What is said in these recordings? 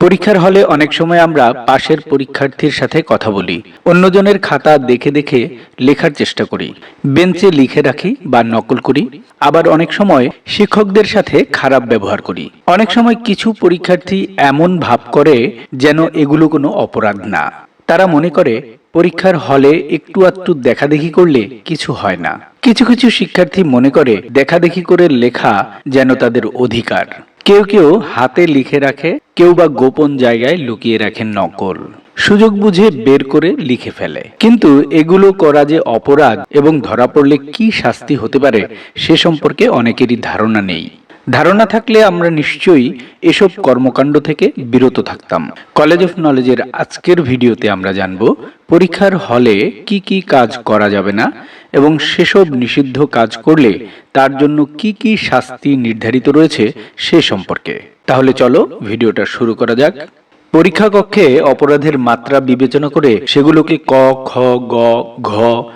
পরীক্ষার হলে অনেক সময় আমরা পাশের পরীক্ষার্থীর সাথে কথা বলি, অন্যজনের খাতা দেখে দেখে লেখার চেষ্টা করি, বেঞ্চে লিখে রাখি বা নকল করি, আবার অনেক সময় শিক্ষকদের সাথে খারাপ ব্যবহার করি। অনেক সময় কিছু পরীক্ষার্থী এমন ভাব করে যেন এগুলো কোনো অপরাধ না। তারা মনে করে, পরীক্ষার হলে একটু আধটু দেখাদেখি করলে কিছু হয় না। কিছু কিছু শিক্ষার্থী মনে করে, দেখাদেখি করে লেখা যেন তাদের অধিকার। কেউ কেউ হাতে লিখে রাখে, কেউ বা গোপন জায়গায় লুকিয়ে রাখে নকল। সুযোগ বুঝে বের করে লিখে ফেলে। কিন্তু এগুলো করা যে অপরাধ এবং ধরা পড়লে কি শাস্তি হতে পারে, সে সম্পর্কে অনেকেরই ধারণা নেই। ধারণা থাকলে আমরা নিশ্চয়ই এসব কর্মকাণ্ড থেকে বিরত থাকতাম। কলেজ অফ নলেজের আজকের ভিডিওতে আমরা জানব, পরীক্ষার হলে কি কি কাজ করা যাবে না এবং সেসব নিষিদ্ধ কাজ করলে তার জন্য কি কি শাস্তি নির্ধারিত রয়েছে সে সম্পর্কে। তাহলে চলো ভিডিওটা শুরু করা যাক। পরীক্ষা কক্ষে অপরাধের মাত্রা বিবেচনা করে সেগুলোকে ক, খ, গ, ঘ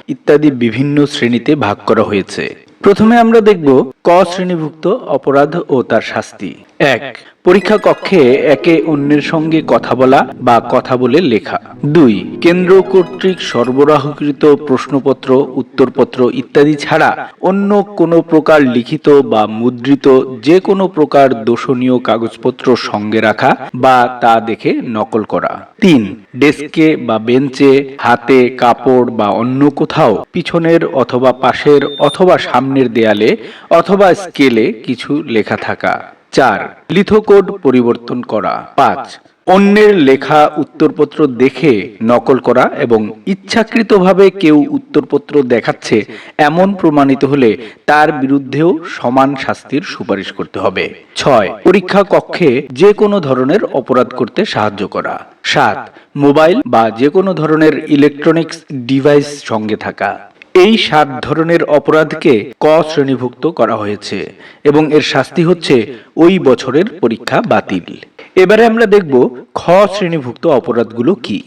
ইত্যাদি বিভিন্ন শ্রেণীতে ভাগ করা হয়েছে। প্রথমে আমরা দেখব ক শ্রেণীভুক্ত অপরাধ ও তার শাস্তি। এক পরীক্ষা কক্ষে একে অন্যের সঙ্গে কথা বলা বা কথা বলে লেখা। দুই, কেন্দ্র কর্তৃক সরবরাহকৃত প্রশ্নপত্র, উত্তরপত্র ইত্যাদি ছাড়া অন্য কোনো প্রকার লিখিত বা মুদ্রিত যে কোনো প্রকার দোষণীয় কাগজপত্র সঙ্গে রাখা বা তা দেখে নকল করা। তিন, ডেস্কে বা বেঞ্চে, হাতে কাপড় বা অন্য কোথাও পিছনের অথবা পাশের অথবা সামনের দেয়ালে অথবা স্কেলে কিছু লেখা থাকা। চার, লিথোকোড পরিবর্তন করা। পাঁচ, অন্যের লেখা উত্তরপত্র দেখে নকল করা এবং ইচ্ছাকৃতভাবে কেউ উত্তরপত্র দেখাচ্ছে এমন প্রমাণিত হলে তার বিরুদ্ধেও সমান শাস্তির সুপারিশ করতে হবে। ছয়, পরীক্ষা কক্ষে যে কোনো ধরনের অপরাধ করতে সাহায্য করা। সাত, মোবাইল বা যে কোনো ধরনের ইলেকট্রনিক্স ডিভাইস সঙ্গে থাকা। এই সাত ধরনের অপরাধকে ক শ্রেণীভুক্ত করা হয়েছে এবং এর শাস্তি হচ্ছে ওই বছরের পরীক্ষা বাতিল। এবারে আমরা দেখব খ শ্রেণীভুক্ত অপরাধগুলো কি।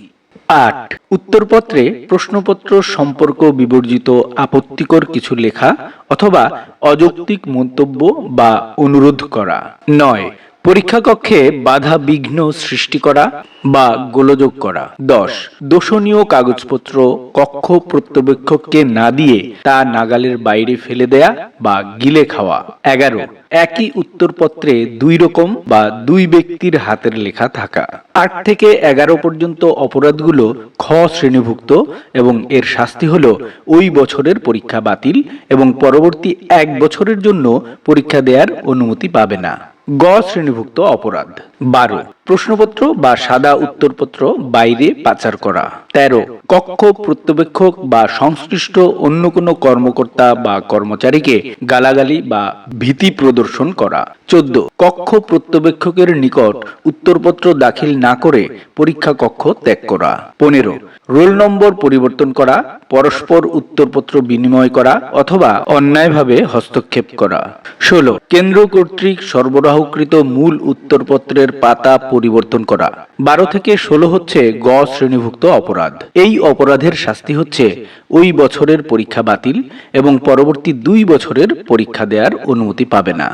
আট, উত্তরপত্রে প্রশ্নপত্র সম্পর্ক বিবর্জিত আপত্তিকর কিছু লেখা অথবা অযৌক্তিক মন্তব্য বা অনুরোধ করা। নয় পরীক্ষা কক্ষে বাধা বিঘ্ন সৃষ্টি করা বা গোলযোগ করা। দশ, দোষণীয় কাগজপত্র কক্ষ প্রত্যবেক্ষককে না দিয়ে তা নাগালের বাইরে ফেলে দেয়া বা গিলে খাওয়া। এগারো, একই উত্তরপত্রে দুই রকম বা দুই ব্যক্তির হাতের লেখা থাকা। আট থেকে এগারো পর্যন্ত অপরাধগুলো খ শ্রেণীভুক্ত এবং এর শাস্তি হল ওই বছরের পরীক্ষা বাতিল এবং পরবর্তী এক বছরের জন্য পরীক্ষা দেওয়ার অনুমতি পাবে না। গ শ্রেণীভুক্ত অপরাধ বারো। প্রশ্নপত্র বা সাদা উত্তরপত্র বাইরে পাচার করা। তেরো, কক্ষ প্রত্যবেক্ষক বা সংশ্লিষ্ট অন্য কোনো কর্মকর্তা বা কর্মচারীকে গালাগালি বা ভীতি প্রদর্শন করা। চোদ্দ, কক্ষ প্রত্যবেক্ষকের নিকট উত্তরপত্র দাখিল না করে পরীক্ষা কক্ষ ত্যাগ করা। পনেরো, রোল নম্বর পরিবর্তন করা, পরস্পর উত্তরপত্র বিনিময় করা অথবা অন্যায়ভাবে হস্তক্ষেপ করা। ষোলো, কেন্দ্র কর্তৃক সরবরাহকৃত মূল উত্তরপত্রের পাতা পরিবর্তন করা। বারো থেকে ষোলো হচ্ছে গ শ্রেণীভুক্ত অপরাধ। এই অপরাধের শাস্তি হচ্ছে ওই বছরের পরীক্ষা বাতিল এবং পরবর্তী দুই বছরের পরীক্ষা দেওয়ার অনুমতি পাবে না।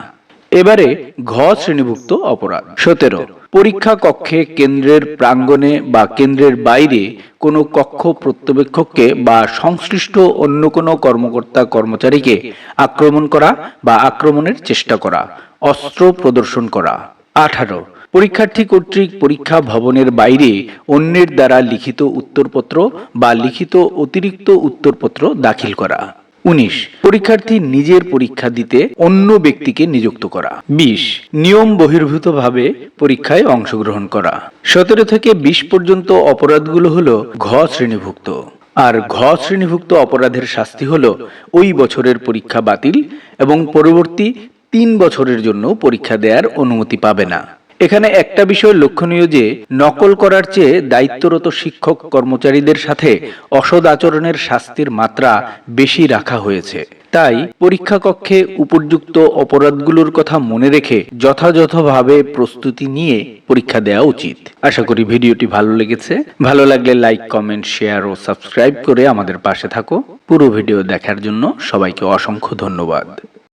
এবারে ঘ শ্রেণীভুক্ত অপরাধ। সতেরো, পরীক্ষা কক্ষে কেন্দ্রের প্রাঙ্গণে বা কেন্দ্রের বাইরে কোনো কক্ষ প্রত্যবেক্ষককে বা সংশ্লিষ্ট অন্য কোনো কর্মকর্তা কর্মচারীকে আক্রমণ করা বা আক্রমণের চেষ্টা করা, অস্ত্র প্রদর্শন করা। আঠারো পরীক্ষার্থী কর্তৃক পরীক্ষা ভবনের বাইরে অন্যের দ্বারা লিখিত উত্তরপত্র বা লিখিত অতিরিক্ত উত্তরপত্র দাখিল করা। উনিশ, পরীক্ষার্থী নিজের পরীক্ষা দিতে অন্য ব্যক্তিকে নিযুক্ত করা। বিশ, নিয়ম বহির্ভূতভাবে পরীক্ষায় অংশগ্রহণ করা। সতেরো থেকে বিশ পর্যন্ত অপরাধগুলো হলো ঘ শ্রেণীভুক্ত। আর ঘ শ্রেণীভুক্ত অপরাধের শাস্তি হল ওই বছরের পরীক্ষা বাতিল এবং পরবর্তী তিন বছরের জন্য পরীক্ষা দেওয়ার অনুমতি পাবে না। এখানে একটা বিষয় লক্ষণীয় যে, নকল করার চেয়ে দায়িত্বরত শিক্ষক কর্মচারীদের সাথে অসদ আচরণের শাস্তির মাত্রা বেশি রাখা হয়েছে। তাই পরীক্ষা কক্ষে উপযুক্ত অপরাধগুলোর কথা মনে রেখে যথাযথভাবে প্রস্তুতি নিয়ে পরীক্ষা দেওয়া উচিত। আশা করি ভিডিওটি ভালো লেগেছে। ভালো লাগলে লাইক, কমেন্ট, শেয়ার ও সাবস্ক্রাইব করে আমাদের পাশে থাকো। পুরো ভিডিও দেখার জন্য সবাইকে অসংখ্য ধন্যবাদ।